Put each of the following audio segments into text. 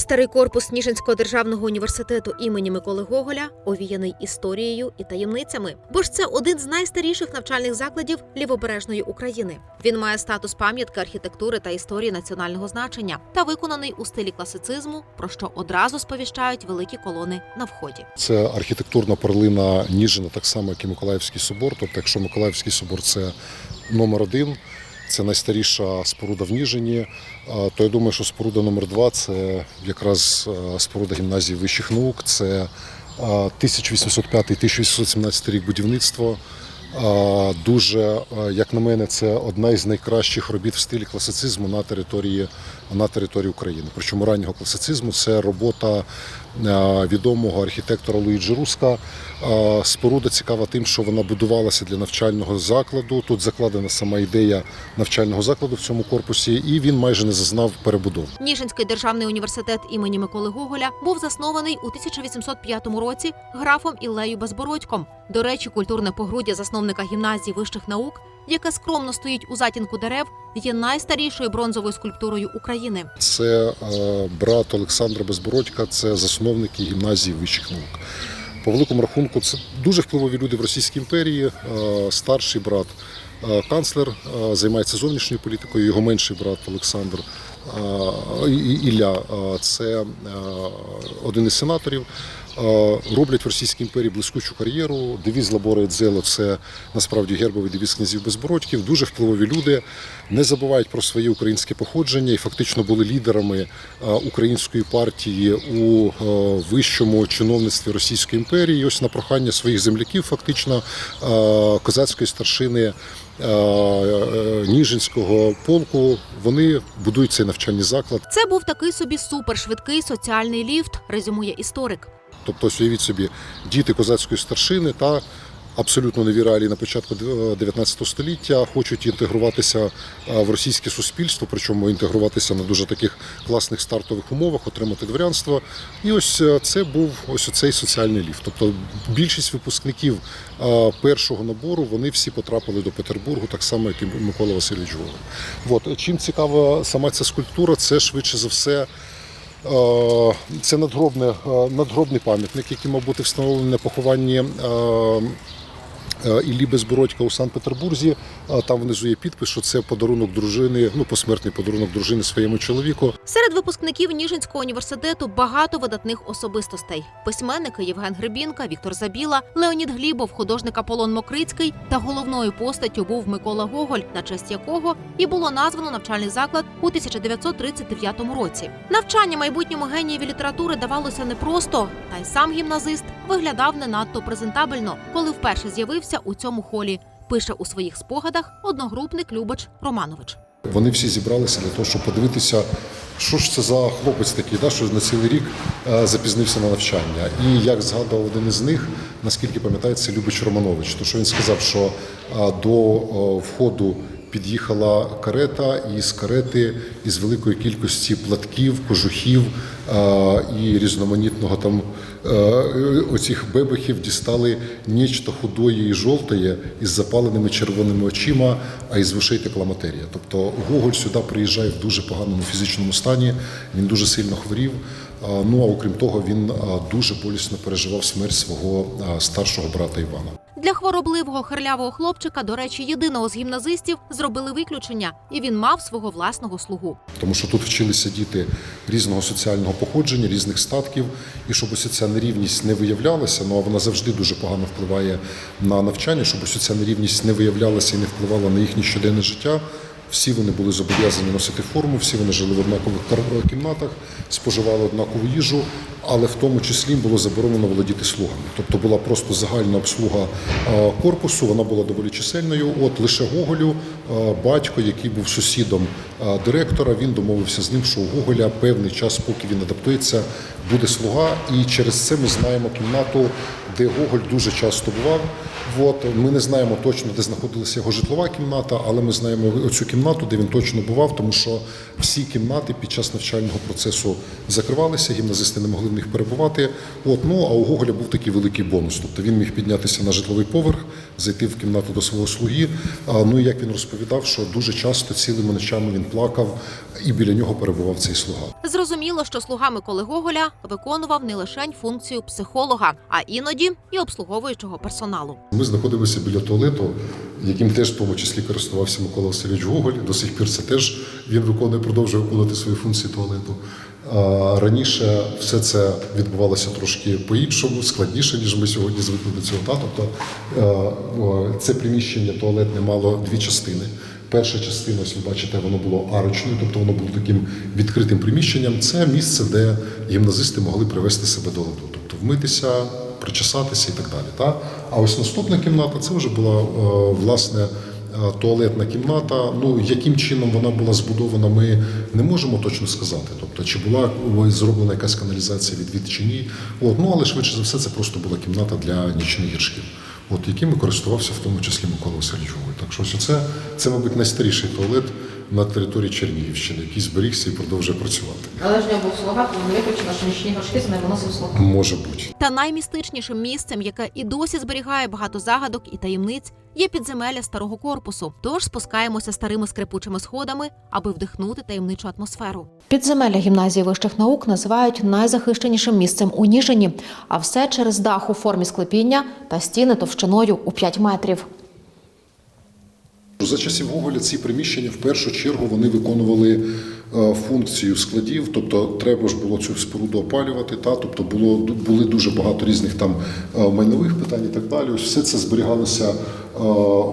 Старий корпус Ніжинського державного університету імені Миколи Гоголя овіяний історією і таємницями, бо ж це один з найстаріших навчальних закладів лівобережної України. Він має статус пам'ятки архітектури та історії національного значення та виконаний у стилі класицизму, про що одразу сповіщають великі колони на вході. Це архітектурна перлина Ніжина, так само, як і Миколаївський собор. Тобто, якщо Миколаївський собор це номер один, це найстаріша споруда в Ніжині, то я думаю, що споруда номер два це якраз споруда гімназії вищих наук. Це а, 1805-1817 рік будівництва. А, Дуже, як на мене, це одна із найкращих робіт в стилі класицизму на території, на території України. Причому раннього класицизму це робота відомого архітектора Луїджі Руска. Споруда цікава тим, що вона будувалася для навчального закладу. Тут закладена сама ідея навчального закладу в цьому корпусі, і він майже не зазнав перебудов. Ніжинський державний університет імені Миколи Гоголя був заснований у 1805 році графом Іллею Безбородьком. До речі, культурне погруддя засновника гімназії вищих наук, яке скромно стоїть у затінку дерев, є найстарішою бронзовою скульптурою України. Це е, брат Олександра Безбородька, це засновники гімназії вищих наук. По великому рахунку, це дуже впливові люди в Російській імперії. Е, Старший брат е, канцлер займається зовнішньою політикою. Його менший брат Олександр Ілля це один із сенаторів. Роблять в Російській імперії блискучу кар'єру. Девіз Лабора Дзело це насправді гербовий девіз князів Безбородьків. Дуже впливові люди не забувають про своє українське походження і фактично були лідерами української партії у вищому чиновництві Російської імперії. І ось на прохання своїх земляків, фактично козацької старшини. Ніжинського полку вони будують цей навчальний заклад. Це був такий собі супершвидкий соціальний ліфт, резюмує історик. Тобто, уявіть собі, діти козацької старшини та абсолютно нові реалії на початку 19 століття хочуть інтегруватися е, в російське суспільство, причому інтегруватися на дуже таких класних стартових умовах, отримати дворянство. І ось е, це був ось цей соціальний ліфт. Тобто більшість випускників е, першого набору вони всі потрапили до Петербургу, так само, як і Микола Васильович Гоголь. От чим цікава сама ця скульптура, це швидше за все. Е, Це надгробне, е, надгробний пам'ятник, який мав бути встановлений на похованні е, Іллі Безбородька у Санкт-Петербурзі. Е, Там внизу є підпис, що це подарунок дружини, ну посмертний подарунок дружини своєму чоловіку. Серед випускників Ніжинського університету багато видатних особистостей: письменники Євген Гребінка, Віктор Забіла, Леонід Глібов, художник Аполлон Мокрицький та головною постаттю був Микола Гоголь, на честь якого і було названо навчальний заклад у 1939 році. Навчання майбутньому генієві літератури давалося непросто, та й сам гімназист виглядав не надто презентабельно, коли вперше з'явився у цьому холі. Пише у своїх спогадах одногрупник Любач Романович. Вони всі зібралися для того, щоб подивитися, що ж це за хлопець такий, да, що на цілий рік е, запізнився на навчання. І як згадував один із них, наскільки пам'ятається Любич Романович, то що він сказав, що е, до е, входу під'їхала карета, і з карети із великої кількості платків, кожухів і різноманітного там е, оцих бебехів дістали нічто худої і жовтої із запаленими червоними очима, а із вушей текла матерія. Тобто Гоголь сюди приїжджає в дуже поганому фізичному стані. Він дуже сильно хворів. Ну а окрім того, він дуже болісно переживав смерть свого старшого брата Івана. Для хворобливого хирлявого хлопчика, до речі, єдиного з гімназистів зробили виключення, і він мав свого власного слугу. Тому що тут вчилися діти різного соціального походження, різних статків, і щоб ось ця нерівність не виявлялася, ну а вона завжди дуже погано впливає на навчання, щоб ось ця нерівність не виявлялася і не впливала на їхнє щоденне життя. Всі вони були зобов'язані носити форму, всі вони жили в однакових кімнатах, споживали однакову їжу, але в тому числі їм було заборонено володіти слугами. Тобто була просто загальна обслуга корпусу, вона була доволі чисельною. От лише Гоголю, батько, який був сусідом директора, він домовився з ним, що у Гоголя певний час, поки він адаптується, буде слуга. І через це ми знаємо кімнату, де Гоголь дуже часто бував. От, ми не знаємо точно, де знаходилася його житлова кімната, але ми знаємо оцю кімнату, де він точно бував, тому що всі кімнати під час навчального процесу закривалися, гімназисти не могли в них перебувати. От, ну, а у Гоголя був такий великий бонус. Тобто він міг піднятися на житловий поверх, зайти в кімнату до свого слуги. Ну і як він розповідав, що дуже часто цілими ночами він плакав, і біля нього перебував цей слуга. Зрозуміло, що слуга Миколи Гоголя виконував не лише функцію психолога, а іноді і обслуговуючого персоналу. Ми знаходилися біля туалету, яким теж в тому числі користувався Микола Васильович Гоголь. До сих пір це теж він виконує, продовжує виконувати свої функції туалету. Раніше все це відбувалося трошки по-іншому, складніше, ніж ми сьогодні звикли до цього. Та? Тобто е, це приміщення туалетне мало дві частини. Перша частина, ось ви бачите, воно було арочною, тобто воно було таким відкритим приміщенням. Це місце, де гімназисти могли привести себе до ладу, тобто вмитися, причесатися і так далі. Та? А ось наступна кімната це вже була е, власне. е, Туалетна кімната, ну яким чином вона була збудована, ми не можемо точно сказати. Тобто, чи була зроблена якась каналізація відвід чи ні. От, ну але швидше за все, це просто була кімната для нічних гіршків, от якими користувався в тому числі Микола Васильович. Так що ось це, це, мабуть, найстаріший туалет на території Чернігівщини, який зберігся і продовжує працювати. Але ж був не виключено, що нічні горшки з виносив слуга. Може бути. Та наймістичнішим місцем, яке і досі зберігає багато загадок і таємниць, є підземелля старого корпусу. Тож спускаємося старими скрипучими сходами, аби вдихнути таємничу атмосферу. Підземелля гімназії вищих наук називають найзахищенішим місцем у Ніжині, а все через дах у формі склепіння та стіни товщиною у 5 метрів. За часів Гоголя ці приміщення в першу чергу вони виконували е, функцію складів, тобто треба ж було цю споруду опалювати. Та тобто було були дуже багато різних там е, майнових питань і так далі. Ось все це зберігалося е,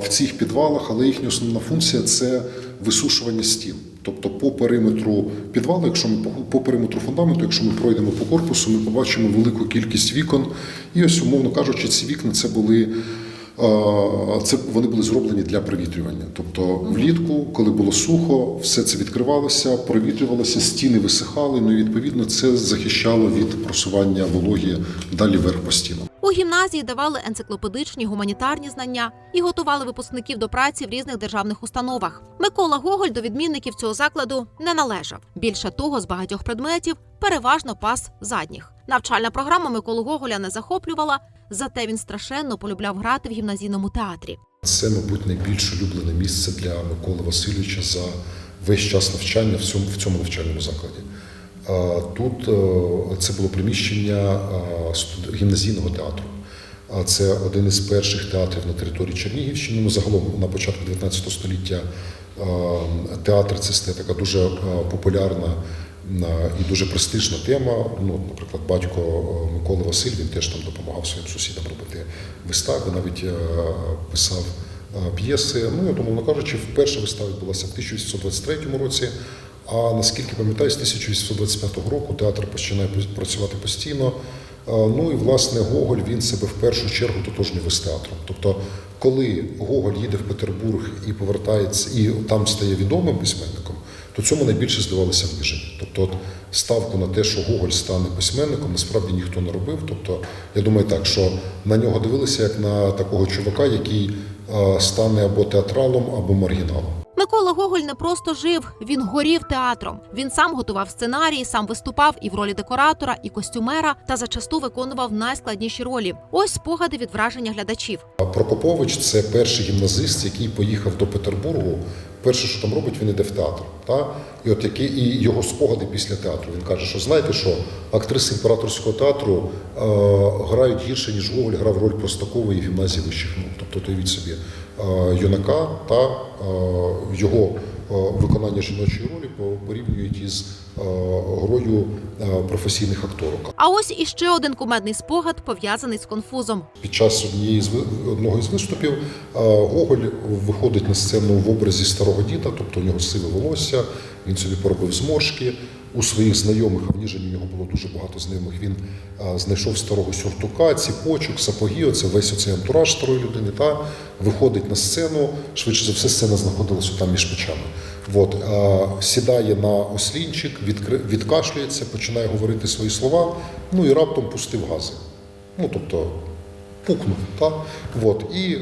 в цих підвалах, але їхня основна функція це висушування стін. Тобто по периметру підвалу, якщо ми по периметру фундаменту, якщо ми пройдемо по корпусу, ми побачимо велику кількість вікон. І ось, умовно кажучи, ці вікна це були. Це вони були зроблені для провітрювання. Тобто влітку, коли було сухо, все це відкривалося, провітрювалося, стіни висихали. Ну і відповідно це захищало від просування вологі далі вверх по стінам. У гімназії давали енциклопедичні гуманітарні знання і готували випускників до праці в різних державних установах. Микола Гоголь до відмінників цього закладу не належав. Більше того, з багатьох предметів переважно пас задніх. Навчальна програма Миколу Гоголя не захоплювала, зате він страшенно полюбляв грати в гімназійному театрі. Це, мабуть, найбільш улюблене місце для Миколи Васильовича за весь час навчання в цьому, в цьому навчальному закладі. Тут е, це було приміщення е, гімназійного театру. Це один із перших театрів на території Чернігівщини. Ну, загалом на початку 19 століття е, театр це така дуже е, популярна і дуже престижна тема. Ну, наприклад, батько е, Миколи Василь він теж там допомагав своїм сусідам робити вистави, навіть е, писав е, п'єси. Ну, от, умовно кажучи, перша вистава відбулася в 1823 році. А наскільки пам'ятаю, з 1825 року театр починає працювати постійно. Ну і власне Гоголь він себе в першу чергу тотожнює з театром. Тобто, коли Гоголь їде в Петербург і повертається, і там стає відомим письменником, то цьому найбільше здавалося в Ніжині. Тобто, от ставку на те, що Гоголь стане письменником, насправді ніхто не робив. Тобто, я думаю так, що на нього дивилися як на такого чувака, який стане або театралом, або маргіналом. Микола Гоголь не просто жив, він горів театром. Він сам готував сценарії, сам виступав і в ролі декоратора, і костюмера, та зачасту виконував найскладніші ролі. Ось спогади від враження глядачів. Прокопович це перший гімназист, який поїхав до Петербургу. Перше, що там робить, він іде в театр. Та? І от які і його спогади після театру. Він каже, що знаєте, що актриси імператорського театру е, грають гірше, ніж Гоголь грав роль Простакової в гімназії вищих наук. Тобто уявіть собі юнака та е, його е, виконання жіночої ролі по- порівнюють із е, грою е, професійних акторок. А ось іще один кумедний спогад пов'язаний з конфузом. Під час однієї з одного із виступів е, Гоголь виходить на сцену в образі старого діда, тобто у нього сиве волосся, він собі поробив зморшки. У своїх знайомих, а в Ніжині у нього було дуже багато знайомих. Він е, знайшов старого сюртука, ціпочок, сапоги. Оце весь оцей антураж старої людини. Та виходить на сцену. Швидше за все, сцена знаходилася там між печами. От, е, сідає на ослінчик, відкашлюється, починає говорити свої слова. Ну і раптом пустив гази. Ну тобто пукнув. Та? От. І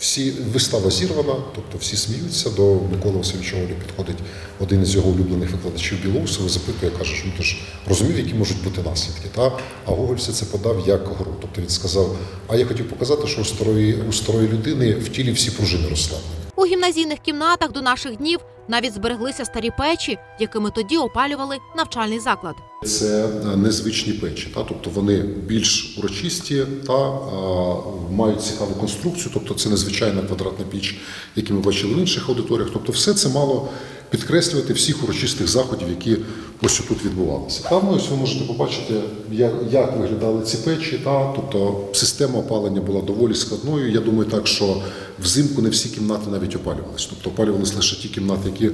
всі вистава зірвана, тобто всі сміються. До Миколи Васильовича Олі підходить один із його улюблених викладачів Білоусова, запитує, каже, ну ти ж розумів, які можуть бути наслідки. Та? А Гоголь все це подав як гру. Тобто він сказав: а я хотів показати, що у старої, у старої людини в тілі всі пружини розслаблені. У гімназійних кімнатах до наших днів навіть збереглися старі печі, якими тоді опалювали навчальний заклад. Це е, незвичні печі, та тобто вони більш урочисті та а, мають цікаву конструкцію, тобто це незвичайна квадратна піч, які ми бачили в інших аудиторіях. Тобто, все це мало підкреслювати всіх урочистих заходів, які ось тут відбувалися. Там ось ви можете побачити, як, як виглядали ці печі. Та тобто система опалення була доволі складною. Я думаю, так що взимку не всі кімнати навіть опалювалися. Тобто опалювалися лише ті кімнати, які е,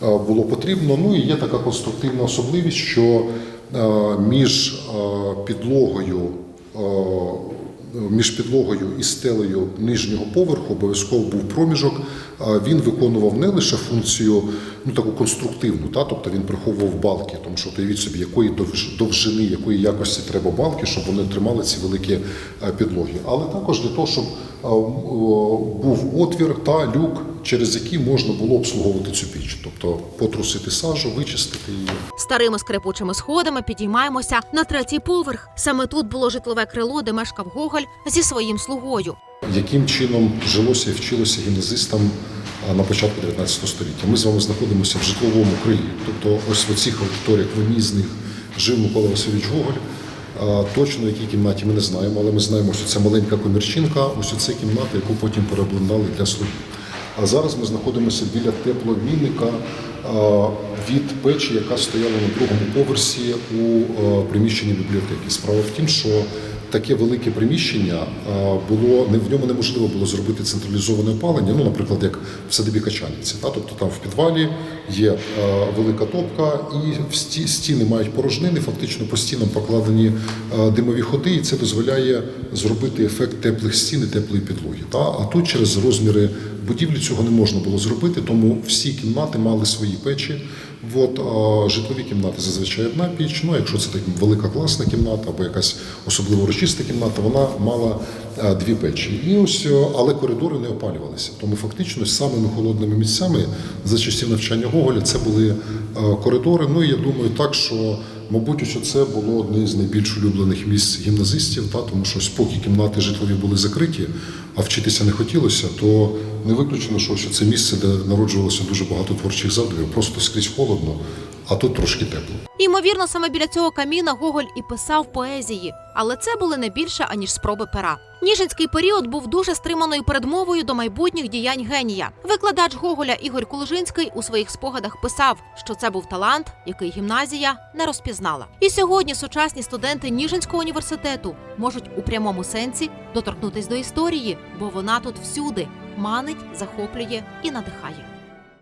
було потрібно. Ну і є така конструктивна особливість, що е, між е, підлогою. Між підлогою і стелею нижнього поверху обов'язково був проміжок. Він виконував не лише функцію ну таку конструктивну, та тобто він приховував балки, тому що уявіть собі, якої довж- довжини, якої якості треба балки, щоб вони тримали ці великі е, підлоги. Але також для того, щоб був отвір та люк, через який можна було обслуговувати цю піч, тобто потрусити сажу, вичистити її. Старими скрипучими сходами підіймаємося на третій поверх. Саме тут було житлове крило, де мешкав Гоголь зі своїм слугою. яким чином жилося і вчилося гімназистам на початку 19 століття. Ми з вами знаходимося в житловому крилі. Тобто, ось в цих аудиторіях в одній з них жив Микола Васильович Гоголь. Точно в якій кімнаті ми не знаємо, але ми знаємо, що це маленька комірчинка, ось оце кімната, яку потім переобладнали для слугів. А зараз ми знаходимося біля тепловільника від печі, яка стояла на другому поверсі у приміщенні бібліотеки. Справа в тім, що таке велике приміщення було не в ньому неможливо було зробити централізоване опалення. Ну, наприклад, як в садибі Качаниці. Та? Тобто там в підвалі є велика топка, і стіни мають порожнини, фактично по стінам покладені димові ходи, і це дозволяє зробити ефект теплих стін і теплої підлоги. Та? А тут через розміри будівлі цього не можна було зробити, тому всі кімнати мали свої печі. От, а, житлові кімнати зазвичай одна піч. Ну, якщо це так велика класна кімната або якась особливо урочиста кімната, вона мала а, дві печі. І ось, але коридори не опалювалися. Тому фактично самими холодними місцями за часів навчання Гоголя це були а, коридори. Ну і я думаю, так що. Мабуть, що це було одне з найбільш улюблених місць гімназистів, та тому що поки кімнати житлові були закриті, а вчитися не хотілося, то не виключено, що це місце, де народжувалося дуже багато творчих задумів, просто скрізь холодно, а тут трошки тепло. Ймовірно, саме біля цього каміна Гоголь і писав поезії, але це були не більше аніж спроби пера. Ніжинський період був дуже стриманою передмовою до майбутніх діянь генія. Викладач Гоголя Ігор Кулжинський у своїх спогадах писав, що це був талант, який гімназія не розпізнала. І сьогодні сучасні студенти Ніжинського університету можуть у прямому сенсі доторкнутись до історії, бо вона тут всюди манить, захоплює і надихає.